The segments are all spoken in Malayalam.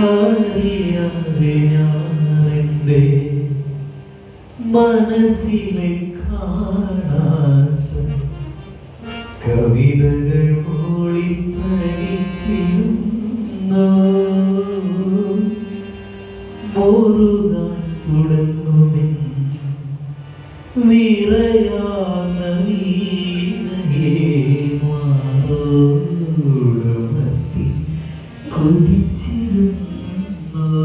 അറിയാതെ ഞാനെന്റെ മനസ്സിലെ കാണാൻ കവിതകൾ മൂളി പഠിച്ചിരുന്നു മോറുതാൻ തുടങ്ങുമെന്ന് വിറയാന്ന വീണയേ മാറോടുമത്തി കുടിച്ചിരുന്നു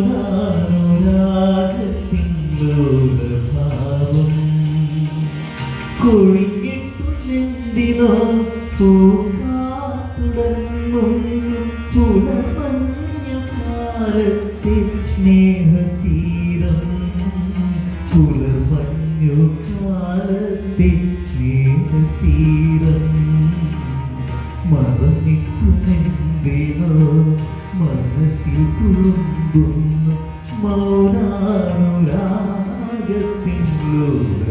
മൗനാനുരാഗത്തിങ്കോടാകും കൊഴിഞ്ഞിട്ടുമെന്തിനോ പൂക്കാത്തുടങ്ങുന്നു പുലർമഞ്ഞുകാലത്തെ സ്നേഹതീരം. പുലർമഞ്ഞു dúvida.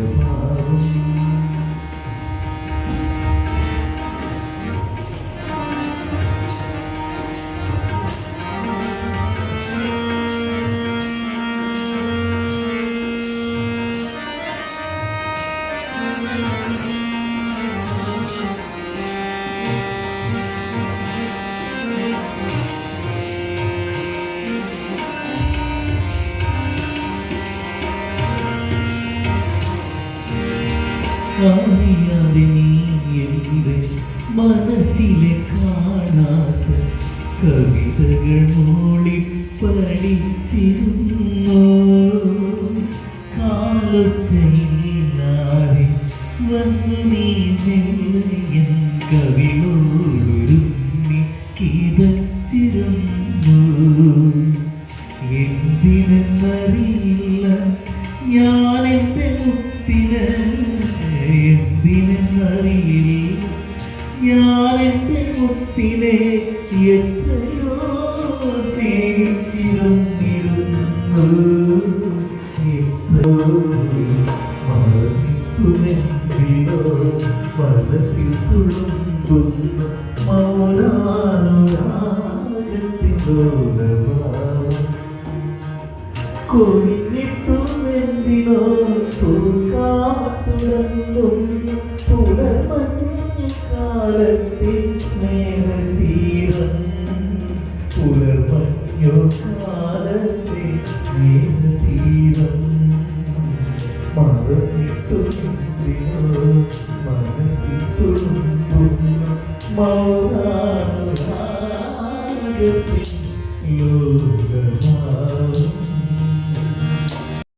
അറിയാതെ നീ എന്റെ മനസ്സിലെ കാണാത്ത കവിതകൾ മൂളി പഠിച്ചിരുന്നു. കാലത്തൈനാരെ വന്നു നീ നെല്ലയൻ കവിളോടൊരുമ്മി കിതച്ചിരുന്നു. എന്തിനെന്നറിയില്ല ഞാൻ എന്റെ മുത്തിനെ എത്രയോ സ്നേഹിച്ചിരുന്നിരുന്നു മനസ്സിൽ തുളുമ്പുന്ന മൗനാനുരാഗത്തിനോടഭാവം കൊഴിഞ്ഞിട്ടുമെന്തിനോ തൂക്കാത്തുടങ്ങും പുലർമഞ്ഞ കാലത്തിൽ സ്നേഹതീരം പുലർമഞ്ഞു കാലത്തെ ലോകമാ